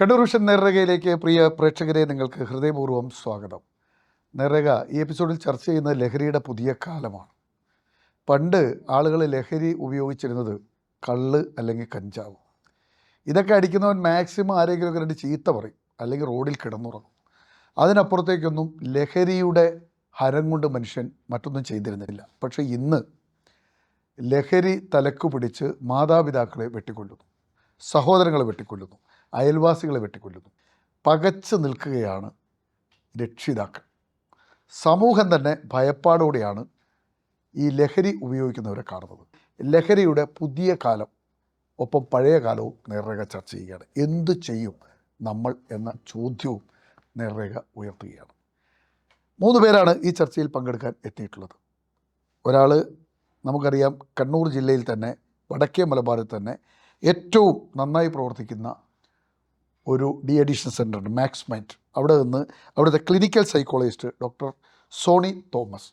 Kannur vision നേർരേഖയിലേക്ക് പ്രിയ പ്രേക്ഷകരെ നിങ്ങൾക്ക് ഹൃദയപൂർവം സ്വാഗതം. നേർരേഖ ഈ എപ്പിസോഡിൽ ചർച്ച ചെയ്യുന്നത് ലഹരിയുടെ പുതിയ കാലമാണ്. പണ്ട് ആളുകൾ ലഹരി ഉപയോഗിച്ചിരുന്നത് കള്ള് അല്ലെങ്കിൽ കഞ്ചാവ്. ഇതൊക്കെ അടിക്കുന്നവൻ മാക്സിമം ആരെങ്കിലുമൊക്കെ രണ്ട് ചീത്ത പറയും അല്ലെങ്കിൽ റോഡിൽ കിടന്നുറങ്ങും. അതിനപ്പുറത്തേക്കൊന്നും ലഹരിയുടെ ഹരം കൊണ്ട് മനുഷ്യൻ മറ്റൊന്നും ചെയ്തിരുന്നില്ല. പക്ഷേ ഇന്ന് ലഹരി തലക്കു പിടിച്ച് മാതാപിതാക്കളെ വെട്ടിക്കൊല്ലുന്നു. സഹോദരങ്ങളെ വെട്ടിക്കൊല്ലുന്നു. അയൽവാസികളെ വെട്ടിക്കൊല്ലുന്നു. പകച്ചു നിൽക്കുകയാണ് രക്ഷിതാക്കൾ. സമൂഹം തന്നെ ഭയപ്പാടോടെയാണ് ഈ ലഹരി ഉപയോഗിക്കുന്നവരെ കാണുന്നത്. ലഹരിയുടെ പുതിയ കാലം ഒപ്പം പഴയ കാലവും നേർരേഖ ചർച്ച ചെയ്യുകയാണ്. എന്തു ചെയ്യും നമ്മൾ എന്ന ചോദ്യവും നേർരേഖ ഉയർത്തുകയാണ്. മൂന്ന് പേരാണ് ഈ ചർച്ചയിൽ പങ്കെടുക്കാൻ എത്തിയിട്ടുള്ളത്. ഒരാൾ നമുക്കറിയാം കണ്ണൂർ ജില്ലയിൽ തന്നെ വടക്കേ മലബാറിൽ തന്നെ ഏറ്റവും നന്നായി പ്രവർത്തിക്കുന്ന ഒരു ഡി അഡീഷൻ സെന്ററുണ്ട് മാക്സ് മൈൻഡ് അവിടെ നിന്ന് അവിടുത്തെ clinical psychologist doctor Soni Thomas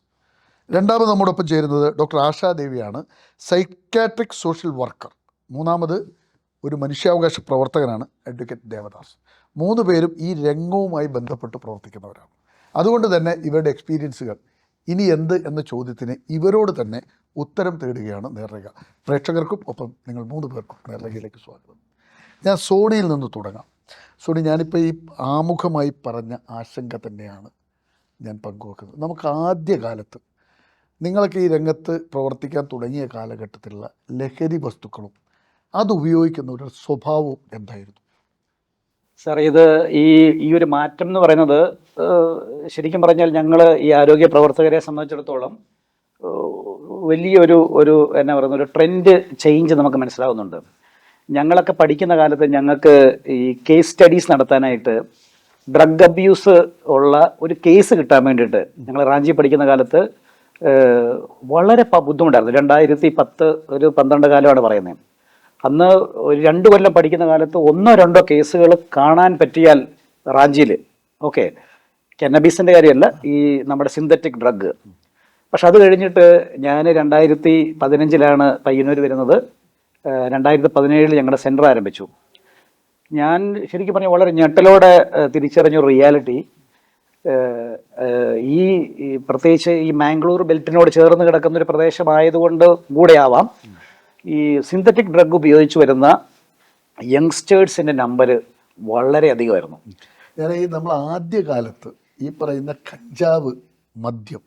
രണ്ടാമത് നമ്മോടൊപ്പം ചേരുന്നത് ഡോക്ടർ ആശാദേവിയാണ് സൈക്കാട്രിക് സോഷ്യൽ വർക്കർ മൂന്നാമത് ഒരു മനുഷ്യാവകാശ പ്രവർത്തകനാണ് അഡ്വക്കേറ്റ് ദേവദാസ്. മൂന്ന് പേരും ഈ രംഗവുമായി ബന്ധപ്പെട്ട് പ്രവർത്തിക്കുന്നവരാണ്. അതുകൊണ്ട് തന്നെ ഇവരുടെ എക്സ്പീരിയൻസുകൾ ഇനി എന്ത് എന്ന ചോദ്യത്തിന് ഇവരോട് തന്നെ ഉത്തരം തേടുകയാണ് നേർരേഖ. പ്രേക്ഷകർക്കും ഒപ്പം നിങ്ങൾ മൂന്ന് പേർക്കും നേർരേഖയിലേക്ക് സ്വാഗതം. ഞാൻ സോണിയിൽ നിന്ന് തുടങ്ങാം. സോണി ഞാനിപ്പോൾ ഈ ആമുഖമായി പറഞ്ഞ ആശങ്ക തന്നെയാണ് ഞാൻ പങ്കുവെക്കുന്നത്. നമുക്ക് ആദ്യ കാലത്ത് നിങ്ങളൊക്കെ ഈ രംഗത്ത് പ്രവർത്തിക്കാൻ തുടങ്ങിയ കാലഘട്ടത്തിലുള്ള ലഹരി വസ്തുക്കളും അത് ഉപയോഗിക്കുന്ന ഒരു സ്വഭാവവും എന്തായിരുന്നു? സാർ ഇത് ഈ ഈ ഒരു മാറ്റം എന്ന് പറയുന്നത് ശരിക്കും പറഞ്ഞാൽ ഞങ്ങൾ ഈ ആരോഗ്യ പ്രവർത്തകരെ സംബന്ധിച്ചിടത്തോളം വലിയൊരു ഒരു എന്നാ പറയുന്ന ഒരു ട്രെൻഡ് ചേഞ്ച് നമുക്ക് മനസ്സിലാവുന്നുണ്ട്. ഞങ്ങളൊക്കെ പഠിക്കുന്ന കാലത്ത് ഞങ്ങൾക്ക് ഈ കേസ് സ്റ്റഡീസ് നടത്താനായിട്ട് ഡ്രഗ് അബ്യൂസ് ഉള്ള ഒരു കേസ് കിട്ടാൻ വേണ്ടിയിട്ട് ഞങ്ങൾ റാഞ്ചി പഠിക്കുന്ന കാലത്ത് വളരെ ബുദ്ധിമുട്ടായിരുന്നു. രണ്ടായിരത്തി പത്ത് ഒരു പന്ത്രണ്ട് കാലമാണ് പറയുന്നത്. അന്ന് ഒരു രണ്ട് കൊല്ലം പഠിക്കുന്ന കാലത്ത് ഒന്നോ രണ്ടോ കേസുകൾ കാണാൻ പറ്റിയാൽ റാഞ്ചിയിൽ. ഓക്കെ. കെന്നബീസിന്റെ കാര്യമല്ല ഈ നമ്മുടെ സിന്തറ്റിക് ഡ്രഗ് പക്ഷെ അത് കഴിഞ്ഞിട്ട് ഞാൻ രണ്ടായിരത്തി പതിനഞ്ചിലാണ് പയ്യന്നൂർ വരുന്നത്. രണ്ടായിരത്തി പതിനേഴിൽ ഞങ്ങളുടെ സെന്റർ ആരംഭിച്ചു. ഞാൻ ശരിക്കും പറഞ്ഞാൽ വളരെ ഞെട്ടലോടെ തിരിച്ചറിഞ്ഞ റിയാലിറ്റി. ഈ പ്രത്യേകിച്ച് ഈ മാംഗ്ലൂർ ബെൽറ്റിനോട് ചേർന്ന് കിടക്കുന്ന ഒരു പ്രദേശമായതുകൊണ്ട് കൂടെയാവാം. ഈ സിന്തറ്റിക് ഡ്രഗ് ഉപയോഗിച്ച് വരുന്ന യങ്സ്റ്റേഴ്സിന്റെ നമ്പർ വളരെ അധികമായിരുന്നു. ഞാൻ ഈ നമ്മൾ ആദ്യ കാലത്ത് ഈ പറയുന്ന കഞ്ചാവ് മദ്യം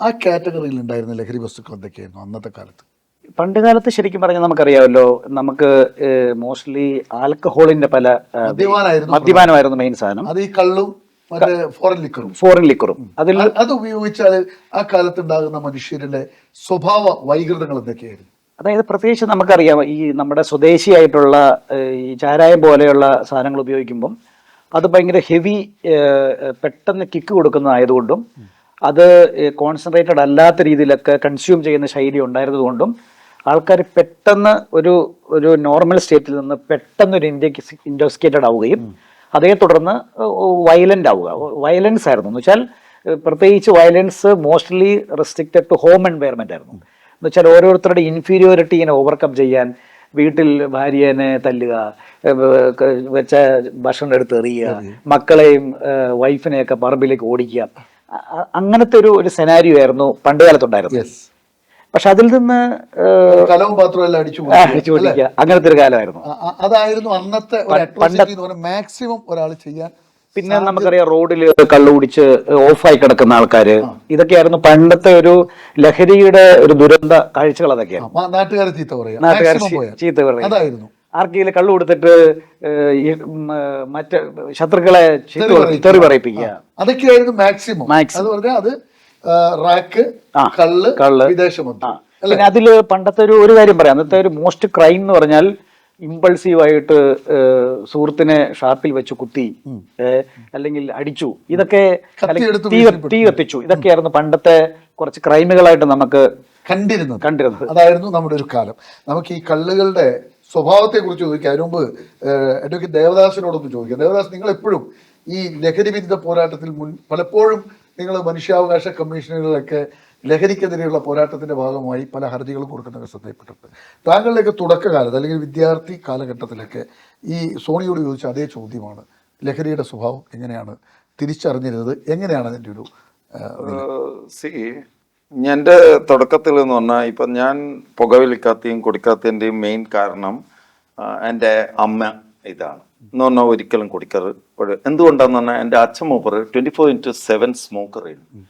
ആ കാറ്റഗറിയിൽ ഉണ്ടായിരുന്ന ലഹരി വസ്തുക്കൾ എന്തൊക്കെയായിരുന്നു അന്നത്തെ കാലത്ത്? പണ്ട് കാലത്ത് ശരിക്കും പറഞ്ഞാൽ നമുക്കറിയാമല്ലോ നമുക്ക് മോസ്റ്റ്ലി ആൽക്കഹോളിന്റെ പല മദ്യപാനമായിരുന്നു മെയിൻ സാധനം. അത് ഈ കള്ളും ഫോറിൻ ലിക്കറും ഫോറിൻ ലിക്കറും അതിൽ അത് ഉപയോഗിച്ചാൽ ആ കാലത്ത് ഉണ്ടാകുന്ന മനുഷ്യരുടെ സ്വഭാവ വൈകൃതങ്ങൾ എന്തൊക്കെയായിരുന്നു? അതായത് പ്രത്യേകിച്ച് നമുക്കറിയാം ഈ നമ്മുടെ സ്വദേശിയായിട്ടുള്ള ഈ ചാരായം പോലെയുള്ള സാധനങ്ങൾ ഉപയോഗിക്കുമ്പം അത് ഭയങ്കര ഹെവി പെട്ടെന്ന് കിക്ക് കൊടുക്കുന്നതായതുകൊണ്ടും അത് കോൺസെൻട്രേറ്റഡ് അല്ലാത്ത രീതിയിലൊക്കെ കൺസ്യൂം ചെയ്യുന്ന ശൈലി ഉണ്ടായിരുന്നതുകൊണ്ടും ആൾക്കാർ പെട്ടെന്ന് ഒരു ഒരു നോർമൽ സ്റ്റേറ്റിൽ നിന്ന് പെട്ടെന്ന് ഒരു ഇന്ത്യയ്ക്ക് ഇൻഡോസ്കേറ്റഡ് ആവുകയും അതേ തുടർന്ന് വയലന്റ് ആവുക. വയലൻസ് ആയിരുന്നു. എന്ന് വെച്ചാൽ പ്രത്യേകിച്ച് violence mostly restricted to home environment ആയിരുന്നു. എന്ന് വെച്ചാൽ ഓരോരുത്തരുടെ ഇൻഫീരിയോറിറ്റീനെ ഓവർകം ചെയ്യാൻ വീട്ടിൽ ഭാര്യനെ തല്ലുക വെച്ച ഭക്ഷണം എടുത്ത് എറിയുക മക്കളെയും വൈഫിനെയൊക്കെ പറമ്പിലേക്ക് ഓടിക്കുക. അങ്ങനത്തെ ഒരു ഒരു സെനാരിയോ ആയിരുന്നു പണ്ട് കാലത്തുണ്ടായിരുന്നത്. യെസ് പക്ഷെ അതിൽ നിന്ന് കലവും പാത്രവും എല്ലാം അടിച്ചു അടിച്ചു പൊട്ടിക്കുക. അങ്ങനത്തെ ഒരു കാലമായിരുന്നു. അതായിരുന്നു അന്നത്തെ മാക്സിമം ഒരാൾ ചെയ്യാൻ പിന്നെ നമുക്കറിയാം റോഡിൽ കള്ളു കുടിച്ച് ഓഫായി കിടക്കുന്ന ആൾക്കാര്. ഇതൊക്കെയായിരുന്നു പണ്ടത്തെ ഒരു ലഹരിയുടെ ഒരു ദുരന്ത കാഴ്ചകൾ അതൊക്കെയാണ് ചീത്ത പറയാം. നാട്ടുകാർ. ചീത്ത പറയും. അതായിരുന്നു. ആർക്കെങ്കിലും കള്ളു കൊടുത്തിട്ട് മറ്റ് ശത്രുക്കളെ തെറി. പറയിപ്പിക്കുക. അതൊക്കെയായിരുന്നു മാക്സിമം മാക്സിമം അത് പറഞ്ഞാൽ അത് റാക്ക് കള്ള് കള്ള്. വിദേശമദ്യം പിന്നെ അതിൽ പണ്ടത്തെ ഒരു ഒരു കാര്യം പറയാം. അന്നത്തെ ഒരു മോസ്റ്റ് ക്രൈം എന്ന് പറഞ്ഞാൽ ഇമ്പൾസീവായിട്ട് സുഹൃത്തിനെ ഷാപ്പിൽ വെച്ച് കുത്തി അല്ലെങ്കിൽ അടിച്ചു. ഇതൊക്കെ തീ തീ കത്തിച്ചു. ഇതൊക്കെയായിരുന്നു പണ്ടത്തെ കുറച്ച് ക്രൈമുകളായിട്ട് നമുക്ക് കണ്ടിരുന്നത്. കണ്ടിരുന്നത്. അതായിരുന്നു നമ്മുടെ ഒരു കാലം. നമുക്ക് ഈ കള്ളുകളുടെ സ്വഭാവത്തെ കുറിച്ച് ചോദിക്കാം. അതിനു മുമ്പ് ഏഹ്, അഡ്വക്കേറ്റ് ദേവദാസിനോടൊന്ന് ചോദിക്കാം. ദേവദാസ് നിങ്ങൾ എപ്പോഴും ഈ ലഹരി വിരുദ്ധ പോരാട്ടത്തിൽ മുൻ പലപ്പോഴും നിങ്ങൾ മനുഷ്യാവകാശ കമ്മീഷനുകളിലൊക്കെ ലഹരിക്കെതിരെയുള്ള പോരാട്ടത്തിന്റെ ഭാഗമായി പല ഹർജികളും കൊടുക്കുന്നതൊക്കെ ശ്രദ്ധയിൽപ്പെട്ടിട്ടുണ്ട്. താങ്കളുടെയൊക്കെ തുടക്കകാലത്ത് അല്ലെങ്കിൽ വിദ്യാർത്ഥി കാലഘട്ടത്തിലൊക്കെ ഈ സോണിയോട് ചോദിച്ച അതേ ചോദ്യമാണ്. ലഹരിയുടെ സ്വഭാവം എങ്ങനെയാണ്? തിരിച്ചറിഞ്ഞിരുന്നത് എങ്ങനെയാണ് അതിന്റെ ഒരു സി എന്റെ തുടക്കത്തിൽ എന്ന് പറഞ്ഞാൽ ഇപ്പം ഞാൻ പുകവലിക്കാത്തയും കുടിക്കാത്തതിന്റെയും മെയിൻ കാരണം എന്റെ അമ്മ ഇതാണ്. എന്ന് പറഞ്ഞാൽ ഒരിക്കലും കുടിക്കാറ് ഒരു- എന്തുകൊണ്ടാന്ന് പറഞ്ഞാൽ എന്റെ അച്ഛൻ മൂപ്പർ ട്വന്റി ഫോർ ഇന്റു സെവൻ സ്മോക്കറായിരുന്നു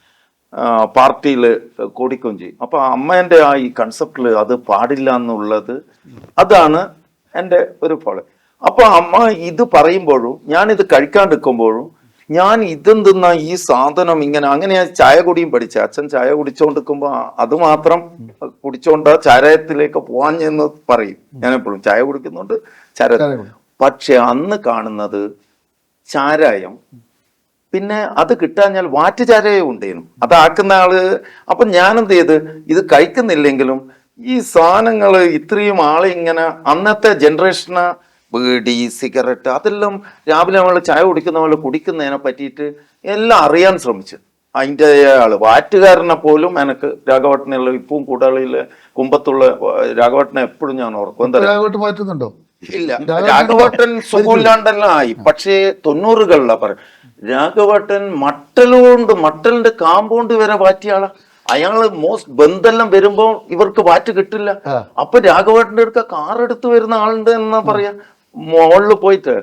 പാർട്ടിയിൽ കൂടിക്കുകയും ചെയ്യും. അപ്പോൾ അമ്മേന്റെ ആ ഈ കൺസെപ്റ്റിൽ അത് പാടില്ല എന്നുള്ളത് അതാണ് എന്റെ ഒരു ഫോളോ അപ്പോൾ അമ്മ ഇത് പറയുമ്പോഴും ഞാൻ ഇത് കഴിക്കാണ്ടിരിക്കുമ്പോഴും ഞാൻ ഇതെന്തുന്ന ഈ സാധനം ഇങ്ങനെ അങ്ങനെ ഞാൻ ചായ കുടിയും പഠിച്ച. അച്ഛൻ ചായ കുടിച്ചോണ്ടിരിക്കുമ്പോ അത് മാത്രം കുടിച്ചോണ്ട് ചാരയത്തിലേക്ക് പോവാൻ എന്ന് പറയും. ഞാൻ എപ്പോഴും ചായ കുടിക്കുന്നുണ്ട് ചാര പക്ഷെ അന്ന് കാണുന്നത് ചാരായം. പിന്നെ അത് കിട്ടാഞ്ഞാൽ വാറ്റ് ചാരായം ഉണ്ടേനും. അതാക്കുന്ന ആൾ അപ്പൊ ഞാൻ എന്ത് ചെയ്ത് ഇത് കഴിക്കുന്നില്ലെങ്കിലും ഈ സാധനങ്ങൾ ഇത്രയും ആളെ ഇങ്ങനെ അന്നത്തെ ജനറേഷന് ബീഡി സിഗരറ്റ് അതെല്ലാം രാവിലെ നമ്മൾ ചായ കുടിക്കുന്ന പോലെ കുടിക്കുന്നതിനെ പറ്റിയിട്ട് എല്ലാം അറിയാൻ ശ്രമിച്ചു. അതിന്റെ ആൾ വാറ്റുകാരനെ പോലും എനിക്ക് രാഘവട്ടനുള്ള ഇപ്പവും കൂടാളിയിലെ കുമ്പത്തുള്ള രാഘവട്ടനെ എപ്പോഴും ഞാൻ ഓർക്കും. എന്താ രാഘവട്ട് മാറ്റുന്നുണ്ടോ? ഇല്ല. രാഘവട്ടൻ സുഖമില്ലാണ്ടല്ലായി പക്ഷേ തൊണ്ണൂറുകളിലാ പറ രാഘവട്ടൻ മട്ടലുകൊണ്ട് മട്ടലിന്റെ കാമ്പൗണ്ട് വരെ മാറ്റിയ ആളാ. അയാൾ മോസ്റ്റ് ബന്ധെല്ലാം വരുമ്പോ ഇവർക്ക് വാറ്റ് കിട്ടില്ല. അപ്പൊ രാഘവട്ടന്റെ അടുക്ക കാർ എടുത്ത് വരുന്ന ആളുണ്ട് എന്നാ പറയാ. മോളിൽ പോയിട്ട്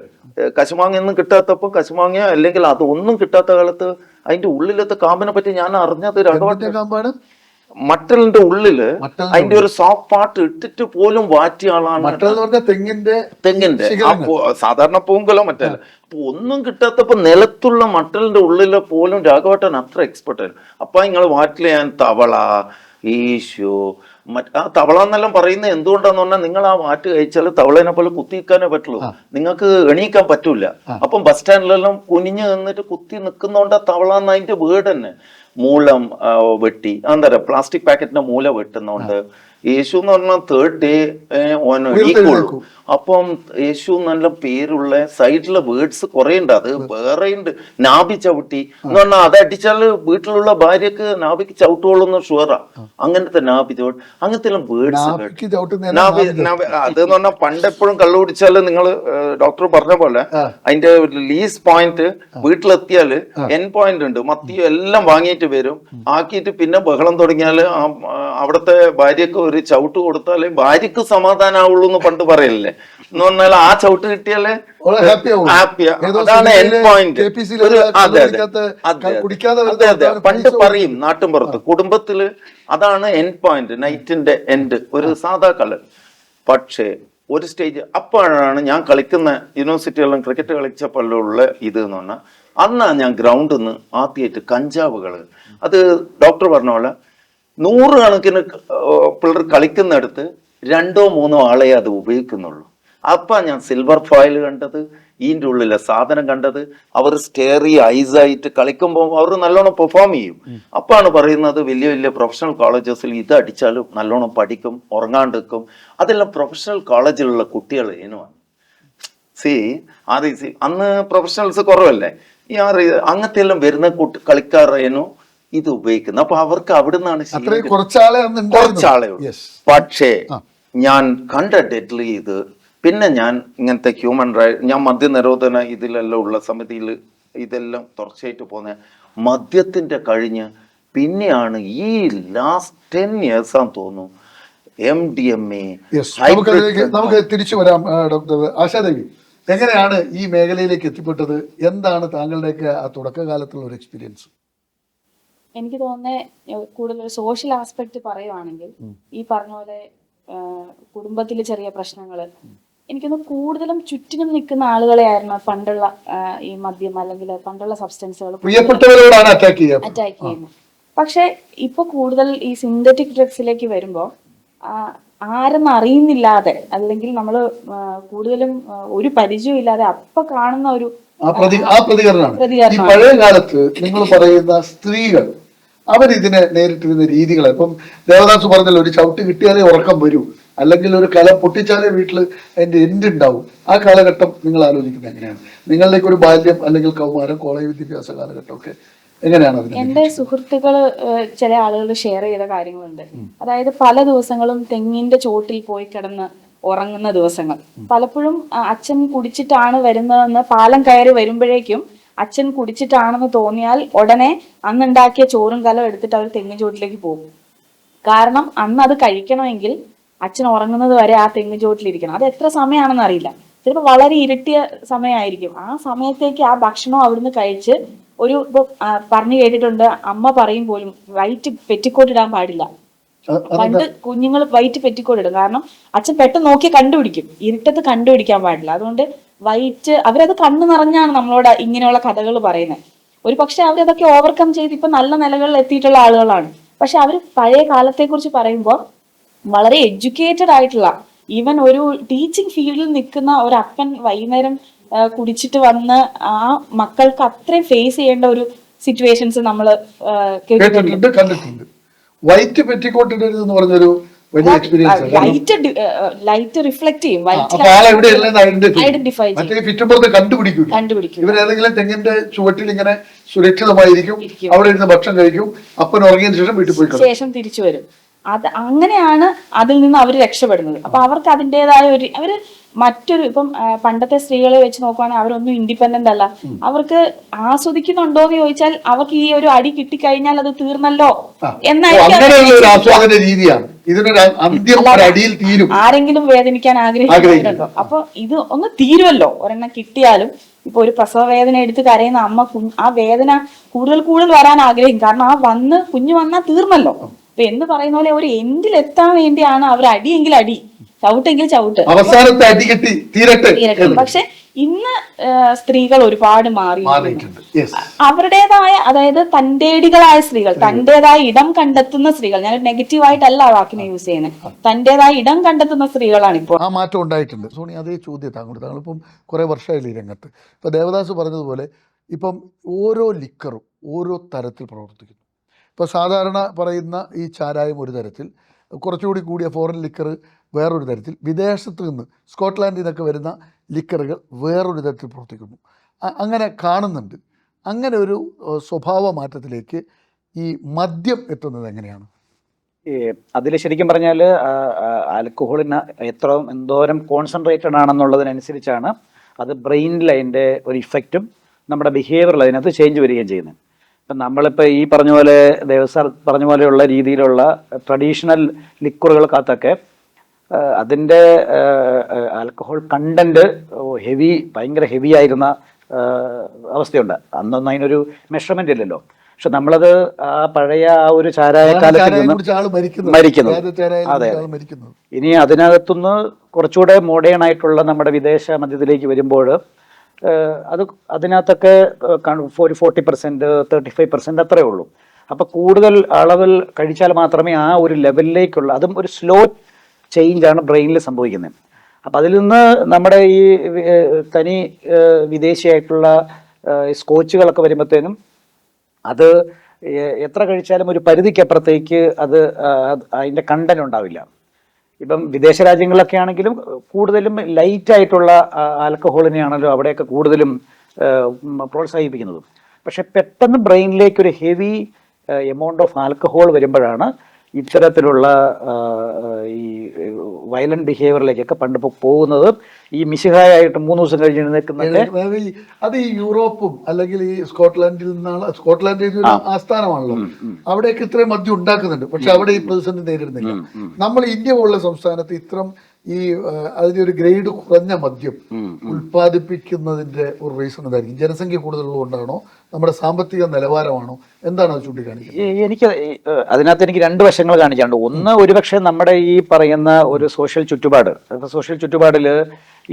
കശുമാങ്ങ ഒന്നും കിട്ടാത്തപ്പോ കശുമാങ്ങ അല്ലെങ്കിൽ അതൊന്നും കിട്ടാത്ത കാലത്ത് അതിന്റെ ഉള്ളിലത്തെ കാമ്പിനെ പറ്റി ഞാൻ അറിഞ്ഞത് രാഘവട്ടൻ കാമ്പാണ്? മട്ടലിന്റെ ഉള്ളിൽ അതിന്റെ ഒരു സോഫ്റ്റ് പാർട്ട് ഇട്ടിട്ട് പോലും വാറ്റിയ ആളാണ് മട്ടൽ എന്ന് പറഞ്ഞാൽ തെങ്ങിന്റെ തെങ്ങിന്റെ. സാധാരണ പൂങ്കലോ മറ്റേ അപ്പൊ ഒന്നും കിട്ടാത്തപ്പോ നിലത്തുള്ള മട്ടലിന്റെ ഉള്ളിൽ പോലും രാഘവട്ടൻ അത്ര എക്സ്പെർട്ട് ആയിരുന്നു. അപ്പൊ നിങ്ങൾ വാറ്റിൽ ഞാൻ തവള ഈശോ മറ്റ് ആ തവള എന്നെല്ലാം പറയുന്നത് എന്തുകൊണ്ടാന്ന് പറഞ്ഞാൽ നിങ്ങൾ ആ വാറ്റ് കഴിച്ചാൽ തവളേനെ പോലെ കുത്തിക്കാനേ പറ്റുള്ളൂ. നിങ്ങൾക്ക് എണീക്കാൻ പറ്റൂല. അപ്പം ബസ് സ്റ്റാൻഡിലെല്ലാം കുനിഞ്ഞു നിന്നിട്ട് കുത്തി നിൽക്കുന്നോണ്ട് ആ തവള എന്നതിന്റെ വീട് തന്നെ. മൂലം വെട്ടി. എന്താ പറയുക പ്ലാസ്റ്റിക് പാക്കറ്റിന്റെ മൂല വെട്ടുന്നോണ്ട് യേശു എന്ന് പറഞ്ഞാൽ തേർഡ് ഡേ ഓൻ അപ്പം യേശു നല്ല പേരുള്ള സൈഡിലെ വേർഡ്സ് കുറെ ഉണ്ട് അത് വേറെ ഉണ്ട് നാഭി ചവിട്ടി. എന്ന് പറഞ്ഞാൽ അത് അടിച്ചാൽ വീട്ടിലുള്ള ഭാര്യക്ക് നാഭിക്ക് ചവിട്ടുകൊള്ളുന്ന ഷുവറാ അങ്ങനത്തെ നാഭി ചവിട്ടി. അങ്ങനത്തെ വേർഡ്സ് നാഭി നാഭി അത് എന്ന് പറഞ്ഞാൽ പണ്ട് എപ്പോഴും കള്ളു കുടിച്ചാൽ നിങ്ങൾ ഡോക്ടർ പറഞ്ഞ പോലെ അതിന്റെ ലീസ് പോയിന്റ് വീട്ടിലെത്തിയാൽ എൻ പോയിന്റ് ഉണ്ട്. മത്തിയും എല്ലാം വാങ്ങിയിട്ട് വരും. ആക്കിയിട്ട് പിന്നെ ബഹളം തുടങ്ങിയാൽ അവിടുത്തെ ഭാര്യക്ക് ഒരു ചവിട്ട് കൊടുത്താലേ ഭാര്യക്ക് സമാധാനാവുള്ളൂ എന്ന് പണ്ട് പറയല്ലേ എന്ന് പറഞ്ഞാൽ ആ ചവിട്ട് കിട്ടിയാലേ പണ്ട് പറയും നാട്ടിൻപുറത്ത് കുടുംബത്തിൽ അതാണ് എൻ പോയിന്റ് നൈറ്റിന്റെ എൻഡ് ഒരു സാധാ കളർ പക്ഷേ ഒരു സ്റ്റേജ് അപ്പോഴാണ് ഞാൻ കളിക്കുന്ന യൂണിവേഴ്സിറ്റികളിലും ക്രിക്കറ്റ് കളിച്ചപ്പോഴുള്ള ഇത് എന്ന് പറഞ്ഞാൽ അന്നാ ഞാൻ ഗ്രൗണ്ടിൽ നിന്ന് ആദ്യമായിട്ട് കഞ്ചാവുകൾ അത് ഡോക്ടർ പറഞ്ഞ പോലെ നൂറുകണക്കിന് പിള്ളേർ കളിക്കുന്നിടത്ത് രണ്ടോ മൂന്നോ ആളെ അത് ഉപയോഗിക്കുന്നുള്ളൂ. അപ്പം ഞാൻ സിൽവർ ഫോയിൽ കണ്ടത് ഇതിന്റെ ഉള്ളിലെ സാധനം കണ്ടത് അവർ സ്റ്റേറി ഐസായിട്ട് കളിക്കുമ്പോൾ അവർ നല്ലോണം പെർഫോം ചെയ്യും. അപ്പാണ് പറയുന്നത് വലിയ വലിയ പ്രൊഫഷണൽ കോളേജസിൽ ഇത് അടിച്ചാലും നല്ലോണം പഠിക്കും ഉറങ്ങാണ്ടിരിക്കും. അതെല്ലാം പ്രൊഫഷണൽ കോളേജിലുള്ള കുട്ടികൾ ഇനമാണ് സി ആർ സി അന്ന് പ്രൊഫഷണൽസ് കുറവല്ലേ? ഈ ആർ അങ്ങനത്തെ എല്ലാം വരുന്ന കുട്ടി കളിക്കാരേനു ഇത് ഉപയോഗിക്കുന്നത്. അപ്പൊ അവർക്ക് അവിടെ നിന്നാണ് കുറച്ചാളെ പക്ഷേ ഞാൻ കണ്ട ഡെഡ്ലി ഇത് പിന്നെ ഞാൻ ഇങ്ങനത്തെ ഹ്യൂമൻ റൈറ്റ് ഞാൻ മദ്യ നിരോധന ഇതിലെല്ലാം ഉള്ള സമിതിയിൽ ഇതെല്ലാം തുടർച്ചയായിട്ട് പോകുന്ന മദ്യത്തിന്റെ കഴിഞ്ഞ് പിന്നെയാണ് ഈ ലാസ്റ്റ് ടെൻ ഇയേഴ്സ് ആണ് തോന്നുന്നു എം ഡി എം എ നമുക്ക് തിരിച്ചു വരാം ഡോക്ടർ ആശാദേവി. എങ്ങനെയാണ് ഈ മേഖലയിലേക്ക് എത്തിപ്പെട്ടത്? എന്താണ് താങ്കളുടെയൊക്കെ ആ തുടക്കകാലത്തുള്ള ഒരു എക്സ്പീരിയൻസ് എനിക്ക് തോന്നുന്നത് കൂടുതൽ സോഷ്യൽ ആസ്പെക്ട് പറയുവാണെങ്കിൽ ഈ പറഞ്ഞ പോലെ കുടുംബത്തിലെ ചെറിയ പ്രശ്നങ്ങൾ എനിക്കൊന്ന് കൂടുതലും ചുറ്റിനും നിൽക്കുന്ന ആളുകളെ ആയിരുന്നു പണ്ടുള്ള ഈ മദ്യം അല്ലെങ്കിൽ പണ്ടുള്ള സബ്സ്റ്റൻസുകൾ അറ്റാക്ക് ചെയ്യുന്നത്. പക്ഷെ ഇപ്പൊ കൂടുതൽ ഈ സിന്തറ്റിക് ഡ്രഗ്സിലേക്ക് വരുമ്പോൾ ആരെന്ന് അറിയുന്നില്ലാതെ അല്ലെങ്കിൽ നമ്മൾ കൂടുതലും ഒരു പരിചയം ഇല്ലാതെ അപ്പൊ കാണുന്ന ഒരു പ്രതികരണമാണ്. പഴയ കാലത്ത് നിങ്ങൾ പറയുന്ന സ്ത്രീകൾ അവരിതിനെ നേരിട്ടിരുന്ന രീതികൾ ഇപ്പം ദേവദാസ് പറഞ്ഞല്ലോ ഒരു ചവിട്ട് കിട്ടിയാലേ ഉറക്കം വരൂ. അല്ലെങ്കിൽ ഒരു കല പൊട്ടിച്ചാലേ വീട്ടിൽ അതിന്റെ എന്തുണ്ടാവും ആ കാലഘട്ടം നിങ്ങൾ ആലോചിക്കുന്നത് എങ്ങനെയാണ്? നിങ്ങളിലേക്ക് ഒരു ബാല്യം അല്ലെങ്കിൽ കൗമാരം കോളേജ് വിദ്യാഭ്യാസ കാലഘട്ടമൊക്കെ എങ്ങനെയാണ് എന്റെ സുഹൃത്തുക്കൾ ചില ആളുകൾ ഷെയർ ചെയ്ത കാര്യങ്ങളുണ്ട്. അതായത് പല ദിവസങ്ങളും തെങ്ങിന്റെ ചോട്ടിൽ പോയി കിടന്ന് ഉറങ്ങുന്ന ദിവസങ്ങൾ. പലപ്പോഴും അച്ഛൻ കുടിച്ചിട്ടാണ് വരുന്നതെന്ന് പാലം കയറി വരുമ്പോഴേക്കും അച്ഛൻ കുടിച്ചിട്ടാണെന്ന് തോന്നിയാൽ ഉടനെ അന്നുണ്ടാക്കിയ ചോറും കലം എടുത്തിട്ട് അവർ തെങ്ങിൻ ചോട്ടിലേക്ക് പോകും. കാരണം അന്ന് അത് കഴിക്കണമെങ്കിൽ അച്ഛൻ ഉറങ്ങുന്നത് വരെ ആ തെങ്ങ് ചോട്ടിലിരിക്കണം അത് എത്ര സമയമാണെന്ന് അറിയില്ല. ചിലപ്പോൾ വളരെ ഇരുട്ടിയ സമയമായിരിക്കും. ആ സമയത്തേക്ക് ആ ഭക്ഷണം അവിടുന്ന് കഴിച്ച് ഒരു ഇപ്പൊ പറഞ്ഞു കേട്ടിട്ടുണ്ട്. അമ്മ പറയും പോലും വൈറ്റ് പെറ്റിക്കോട്ട് ഇടാൻ പാടില്ല പണ്ട് കുഞ്ഞുങ്ങൾ വൈറ്റ് പെറ്റിക്കോട്ട് ഇടും കാരണം അച്ഛൻ പെട്ടെന്ന് നോക്കി കണ്ടുപിടിക്കും. ഇരുട്ടത്ത് കണ്ടുപിടിക്കാൻ പാടില്ല. അതുകൊണ്ട് വൈറ്റ് അവരത് കണ്ണു നിറഞ്ഞാണ് നമ്മളോട് ഇങ്ങനെയുള്ള കഥകൾ പറയുന്നത്. ഒരു പക്ഷെ അവരതൊക്കെ ഓവർകം ചെയ്ത് ഇപ്പൊ നല്ല നിലകളിൽ എത്തിയിട്ടുള്ള ആളുകളാണ്. പക്ഷെ അവർ പഴയ കാലത്തെ കുറിച്ച് പറയുമ്പോൾ വളരെ എഡ്യൂക്കേറ്റഡ് ആയിട്ടുള്ള ഈവൻ ഒരു ടീച്ചിങ് ഫീൽഡിൽ നിൽക്കുന്ന ഒരു അപ്പൻ വൈകുന്നേരം കുടിച്ചിട്ട് വന്ന് ആ മക്കൾക്ക് അത്രയും ഫേസ് ചെയ്യേണ്ട ഒരു സിറ്റുവേഷൻസ് നമ്മൾ കേട്ടിട്ടുണ്ട്. കണ്ടിട്ടുണ്ട്. വൈറ്റ് പെറ്റിക്കോട്ട് ഇടരുത് എന്ന് പറഞ്ഞൊരു വലിയ എക്സ്പീരിയൻസ് ലൈറ്റ് ലൈറ്റ് റിഫ്ലക്ട് ചെയ്യും അപ്പൊ ആൾ ഐഡന്റിഫൈ ചെയ്യും. മറ്റേ ഫിറ്റുമ്പുറത്ത് കണ്ടുപിടിക്കും. കണ്ടുപിടിക്കും. ഇവരേതെങ്കിലും തെങ്ങിന്റെ ചുവട്ടിൽ ഇങ്ങനെ സുരക്ഷിതമായിരിക്കും അവിടെ ഇരുന്ന് ഭക്ഷണം കഴിക്കും അപ്പൻ ഉറങ്ങിയതിനു ശേഷം വീട്ടിൽ പോയി ശേഷം തിരിച്ചു വരും. അത് അങ്ങനെയാണ് അതിൽ നിന്ന് അവർ രക്ഷപ്പെടുന്നത്. അപ്പൊ അവർക്ക് അതിന്റെതായ ഒരു അവർ മറ്റൊരു ഇപ്പം പണ്ടത്തെ സ്ത്രീകളെ വെച്ച് നോക്കുവാണെങ്കിൽ അവരൊന്നും ഇൻഡിപെൻഡന്റ് അല്ല. അവർക്ക് ആസ്വദിക്കുന്നുണ്ടോ എന്ന് ചോദിച്ചാൽ അവർക്ക് ഈ ഒരു അടി കിട്ടിക്കഴിഞ്ഞാൽ അത് തീർന്നല്ലോ എന്നായിരിക്കും ആരെങ്കിലും വേദനിക്കാൻ ആഗ്രഹിക്കുന്നുണ്ടോ അപ്പൊ ഇത് ഒന്ന് തീരുമല്ലോ ഒരെണ്ണം കിട്ടിയാലും ഇപ്പൊ ഒരു പ്രസവ വേദന എടുത്ത് കരയുന്ന അമ്മ ആ വേദന കൂടുതൽ കൂടുതൽ വരാൻ ആഗ്രഹിക്കും. കാരണം ആ വന്ന് കുഞ്ഞു വന്നാൽ തീർന്നല്ലോ. അപ്പൊ എന്ന് പറയുന്ന പോലെ ഒരു എൻഡിൽ എത്താൻ വേണ്ടിയാണ് അവർ അടിയെങ്കിൽ അടി. ചവിട്ടെങ്കിൽ ചവിട്ട്. അവസാനത്തെ അടി കെട്ടി തീരട്ടെ. പക്ഷെ ഇന്ന് സ്ത്രീകൾ ഒരുപാട് മാറി. അവരുടേതായ അതായത് തന്റേടികളായ സ്ത്രീകൾ തന്റേതായ ഇടം കണ്ടെത്തുന്ന സ്ത്രീകൾ ഞാൻ നെഗറ്റീവ് ആയിട്ടല്ല ആ വാക്കിനെ യൂസ് ചെയ്യുന്നത് തന്റേതായ ഇടം കണ്ടെത്തുന്ന സ്ത്രീകളാണ് ഇപ്പോൾ. ആ മാറ്റം ഉണ്ടായിട്ടുണ്ട്. സോണി അതേ ചോദ്യം താങ്കൾ താങ്കളിപ്പം കുറെ വർഷമായില്ലേ രംഗത്ത്. ഇപ്പൊ ദേവദാസ് പറഞ്ഞതുപോലെ ഇപ്പം ഓരോ ലിക്കറും ഓരോ തരത്തിൽ പ്രവർത്തിക്കുന്നു. ഇപ്പോൾ സാധാരണ പറയുന്ന ഈ ചാരായം ഒരു തരത്തിൽ കുറച്ചുകൂടി കൂടിയ ഫോറിൻ ലിക്കർ വേറൊരു തരത്തിൽ വിദേശത്ത് നിന്ന് സ്കോട്ട്ലാൻഡിൽ നിന്നൊക്കെ വരുന്ന ലിക്കറുകൾ വേറൊരു തരത്തിൽ പ്രവർത്തിക്കുന്നു. അങ്ങനെ കാണുന്നുണ്ട്. അങ്ങനെ ഒരു സ്വഭാവ മാറ്റത്തിലേക്ക് ഈ മദ്യം എത്തുന്നത് എങ്ങനെയാണ്? അതിൽ ശരിക്കും പറഞ്ഞാൽ ആൽക്കഹോളിന് എത്ര എന്തോരം കോൺസെൻട്രേറ്റഡ് ആണെന്നുള്ളതിനനുസരിച്ചാണ് അത് ബ്രെയിനിൽ അതിന്റെ ഒരു ഇഫക്റ്റും നമ്മുടെ ബിഹേവിയറിൽ അതിനകത്ത് ചേഞ്ച് വരികയും ചെയ്യുന്നത്. ഇപ്പം നമ്മളിപ്പോൾ ഈ പറഞ്ഞ പോലെ ദേവസ്വം പറഞ്ഞ പോലെയുള്ള രീതിയിലുള്ള ട്രഡീഷണൽ ലിക്വറുകൾക്കകത്തൊക്കെ അതിന്റെ ആൽക്കഹോൾ കണ്ടന്റ് ഹെവി ഭയങ്കര ഹെവി ആയിരുന്ന അവസ്ഥയുണ്ട്. അന്നൊന്നും അതിനൊരു മെഷർമെന്റ് ഇല്ലല്ലോ. പക്ഷെ നമ്മളത് ആ പഴയ ആ ഒരു ചാരായ കാലത്തിൽ ചാരായം നിന്ന് മരിക്കുന്നു. അതെ, ഇനി അതിനകത്തുനിന്ന് കുറച്ചുകൂടെ മോഡേൺ ആയിട്ടുള്ള നമ്മുടെ വിദേശ മദ്യത്തിലേക്ക് വരുമ്പോൾ അത് അതിനകത്തൊക്കെ ഒരു forty percent thirty five percent അത്രേ ഉള്ളൂ. അപ്പോൾ കൂടുതൽ അളവിൽ കഴിച്ചാൽ മാത്രമേ ആ ഒരു ലെവലിലേക്കുള്ള അതും ഒരു സ്ലോ ചേഞ്ചാണ് ബ്രെയിനിൽ സംഭവിക്കുന്നത്. അപ്പം അതിൽ നിന്ന് നമ്മുടെ ഈ തനി വിദേശിയായിട്ടുള്ള സ്കോച്ചുകളൊക്കെ വരുമ്പോഴത്തേനും അത് എത്ര കഴിച്ചാലും ഒരു പരിധിക്കപ്പുറത്തേക്ക് അത് അതിന്റെ കണ്ടന്റ് ഉണ്ടാവില്ല. ഇപ്പം വിദേശ രാജ്യങ്ങളിലൊക്കെ ആണെങ്കിലും കൂടുതലും ലൈറ്റ് ആയിട്ടുള്ള ആൽക്കഹോളിനെയാണല്ലോ അവിടെയൊക്കെ കൂടുതലും പ്രോത്സാഹിപ്പിക്കുന്നത്. പക്ഷെ പെട്ടെന്ന് ബ്രെയിനിലേക്ക് ഒരു ഹെവി എമൗണ്ട് ഓഫ് ആൽക്കഹോൾ വരുമ്പോഴാണ് ഇത്തരത്തിലുള്ള ഈ വയലന്റ് ബിഹേവിയറിലേക്കൊക്കെ പണ്ട് പോകുന്നത് ഈ മിശിഹായായിട്ട് മൂന്ന് ദിവസം കഴിഞ്ഞ് നിൽക്കുന്ന അതായത് അത് ഈ യൂറോപ്പും അല്ലെങ്കിൽ ഈ സ്കോട്ട്ലാൻഡിൽ നിന്നാണ് സ്കോട്ട്ലാൻഡിൽ ആസ്ഥാനമാണല്ലോ. അവിടെയൊക്കെ ഇത്രയും മദ്യം ഉണ്ടാക്കുന്നുണ്ട്. പക്ഷെ അവിടെ ഈ പ്രതിസന്ധി നേരിടുന്നില്ല. നമ്മൾ ഇന്ത്യ പോലുള്ള സംസ്ഥാനത്ത് ഇത്രം ഈ അതിന്റെ ഒരു ഗ്രേഡ് കുറഞ്ഞ മദ്യം ഉൽപ്പാദിപ്പിക്കുന്നതിന്റെ ഒരു റീസൺ എന്തായിരിക്കും? ജനസംഖ്യ കൂടുതലുള്ളതുകൊണ്ടാണോ? നമ്മുടെ സാമ്പത്തിക നിലവാരമാണോ? എന്താണ് അത് ചൂണ്ടിക്കാണിക്കുന്നത്? എനിക്ക് അതിനകത്ത് എനിക്ക് രണ്ട് വശങ്ങൾ കാണിക്കാനുണ്ട്. ഒന്ന് ഒരുപക്ഷെ നമ്മുടെ ഈ പറയുന്ന ഒരു സോഷ്യൽ ചുറ്റുപാട്. സോഷ്യൽ ചുറ്റുപാടിൽ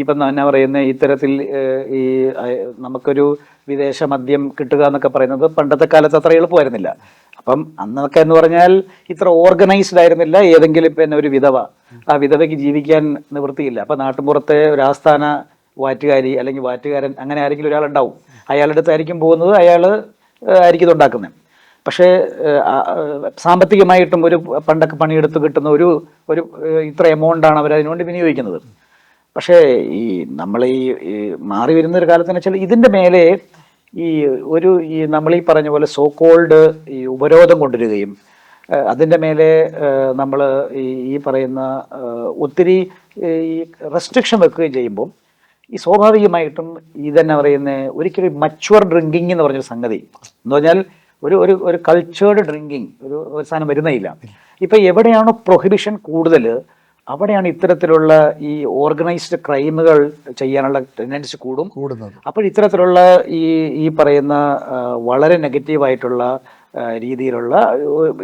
ഇപ്പം എന്നാ പറയുന്ന ഇത്തരത്തിൽ ഈ നമുക്കൊരു വിദേശ മദ്യം കിട്ടുക എന്നൊക്കെ പറയുന്നത് പണ്ടത്തെ കാലത്ത് അത്ര എളുപ്പമായിരുന്നില്ല. അപ്പം അന്നൊക്കെ എന്ന് പറഞ്ഞാൽ ഇത്ര ഓർഗനൈസ്ഡ് ആയിരുന്നില്ല. ഏതെങ്കിലും പിന്നെ ഒരു വിധവ ആ വിധവയ്ക്ക് ജീവിക്കാൻ നിവൃത്തിയില്ല. അപ്പം നാട്ടുമ്പുറത്തെ ഒരു ആസ്ഥാന വാറ്റുകാരി അല്ലെങ്കിൽ വാറ്റുകാരൻ അങ്ങനെ ആരെങ്കിലും ഒരാൾ ഉണ്ടാവും അയാളുടെ അടുത്തായിരിക്കും പോകുന്നത് അയാൾ ആയിരിക്കും ഇതുണ്ടാക്കുന്നത് പക്ഷേ സാമ്പത്തികമായിട്ടും ഒരു പണ്ടൊക്കെ പണിയെടുത്ത് കിട്ടുന്ന ഒരു ഒരു ഇത്ര എമൗണ്ടാണ് അവർ അതിനുവേണ്ടി വിനിയോഗിക്കുന്നത്. പക്ഷേ ഈ നമ്മൾ ഈ മാറി വരുന്ന ഒരു കാലത്തെന്ന് വെച്ചാൽ ഇതിന്റെ മേലെ ഈ ഒരു ഈ നമ്മൾ ഈ പറഞ്ഞ പോലെ സോ കോൾഡ് ഈ ഉപരോധം കൊണ്ടുവരികയും അതിന്റെ മേലെ നമ്മൾ ഈ ഈ പറയുന്ന ഒത്തിരി ഈ റെസ്ട്രിക്ഷൻ വെക്കുകയും ചെയ്യുമ്പോൾ ഈ സ്വാഭാവികമായിട്ടും ഈ തന്നെ പറയുന്ന ഒരിക്കലും മച്ചുവർ ഡ്രിങ്കിങ് എന്ന് പറഞ്ഞൊരു സംഗതി. എന്ന് പറഞ്ഞാൽ ഒരു ഒരു ഒരു കൾച്ചേർഡ് ഡ്രിങ്കിങ് ഒരു അവസാനം സാധനം വരുന്നേയില്ല. ഇപ്പം എവിടെയാണോ പ്രൊഹിബിഷൻ കൂടുതൽ അവിടെയാണ് ഇത്തരത്തിലുള്ള ഈ ഓർഗനൈസ്ഡ് ക്രൈമുകൾ ചെയ്യാനുള്ള ടെൻഡൻസി കൂടും. കൂടുന്നത്. അപ്പോൾ ഇത്തരത്തിലുള്ള ഈ ഈ പറയുന്ന വളരെ നെഗറ്റീവായിട്ടുള്ള രീതിയിലുള്ള